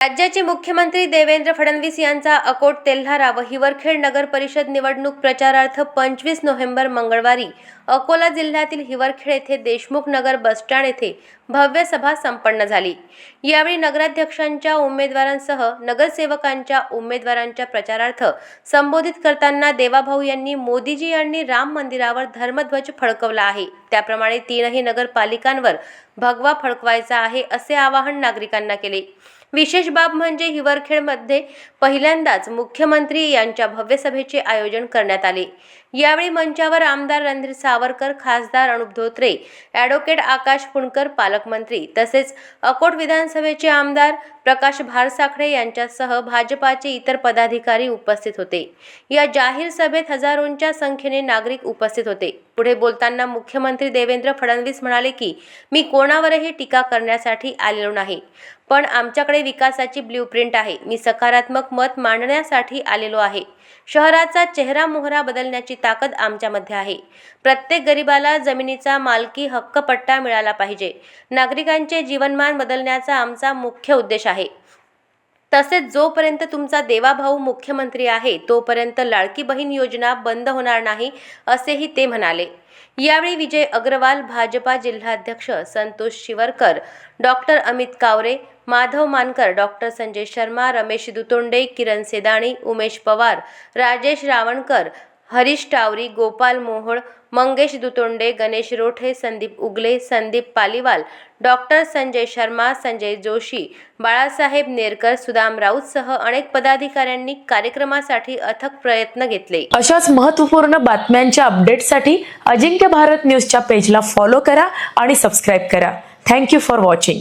राज्याचे मुख्यमंत्री देवेंद्र फडणवीस यांचा अकोट तेल्हारा व हिवरखेड नगर परिषद निवडणूक प्रचारार्थ पंचवीस नोव्हेंबर मंगळवारी अकोला जिल्ह्यातील हिवरखेड येथे देशमुख नगर बसस्टँड येथे भव्य सभा संपन्न झाली. यावेळी नगराध्यक्षांच्या उमेदवारांसह नगरसेवकांच्या उमेदवारांच्या प्रचारार्थ संबोधित करताना देवाभाऊ यांनी मोदीजी यांनी राम मंदिरावर धर्मध्वज फडकवला आहे. त्याप्रमाणे तीनही नगरपालिकांवर भगवा फडकवायचा आहे असे आवाहन नागरिकांना केले. विशेष बाब म्हणजे हिवरखेडमध्ये पहिल्यांदाच मुख्यमंत्री यांच्या भव्य सभेचे आयोजन करण्यात आले. यावेळी मंचावर आमदार रणधीर सावरकर खासदार अनुप धोत्रे ॲडव्होकेट आकाश पुणकर पालकमंत्री तसेच अकोट विधानसभेचे आमदार प्रकाश भारसाखळे यांच्यासह भाजपाचे इतर पदाधिकारी उपस्थित होते. या जाहीर सभेत हजारोंच्या संख्येने नागरिक उपस्थित होते. पुढे बोलताना मुख्यमंत्री देवेंद्र फडणवीस म्हणाले की मी कोणावरही टीका करण्यासाठी आलेलो नाही. पण आमच्याकडे विकासाची ब्ल्यूप्रिंट आहे. मी सकारात्मक मत मांडण्यासाठी आलेलो आहे. शहराचा चेहरा मोहरा बदलण्याची ताकद आमच्यामध्ये आहे. प्रत्येक गरिबाला जमिनीचा मालकी हक्कपट्टा मिळाला पाहिजे. नागरिकांचे जीवनमान बदलण्याचा आमचा मुख्य उद्देश आहे. तसेच जोपर्यंत तुमचा देवाभाऊ मुख्यमंत्री आहे तोपर्यंत लाडकी बहीण योजना बंद होणार नाही असेही ते म्हणाले. यावेळी विजय अग्रवाल भाजपा जिल्हाध्यक्ष Santosh Shivarkar doctor Amit Kaware Madhav Mankar doctor Sanjay Sharma Ramesh Dutonde Kiran Sedani Umesh Pawar Rajesh Ravankar Harish Tawari Gopal Mohol Mangesh Dutonde Ganesh Rothe Sandeep Ugale Sandeep Paliwal doctor Sanjay Sharma Sanjay Joshi Balasaheb Nerkar Sudam राऊतसह अनेक पदाधिकाऱ्यांनी कार्यक्रमासाठी अथक प्रयत्न घेतले. अशाच महत्त्वपूर्ण बातम्यांच्या अपडेटसाठी अजिंक्य भारत न्यूजच्या पेजला फॉलो करा आणि सबस्क्राईब करा. Thank you for watching.